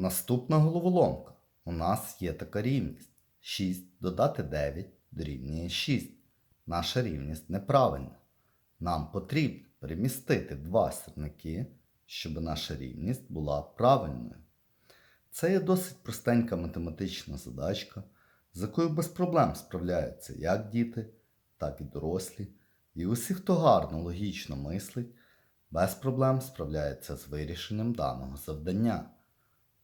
Наступна головоломка. У нас є така рівність. 6 додати 9 дорівнює 6. Наша рівність неправильна. Нам потрібно перемістити два сірники, щоб наша рівність була правильною. Це є досить простенька математична задачка, з якою без проблем справляються як діти, так і дорослі. І усі, хто гарно логічно мислить, без проблем справляється з вирішенням даного завдання.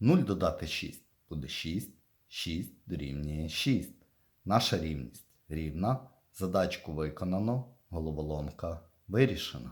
0 додати 6 буде 6, 6 дорівнює 6. Наша рівність рівна. Задачку виконано, головоломка вирішена.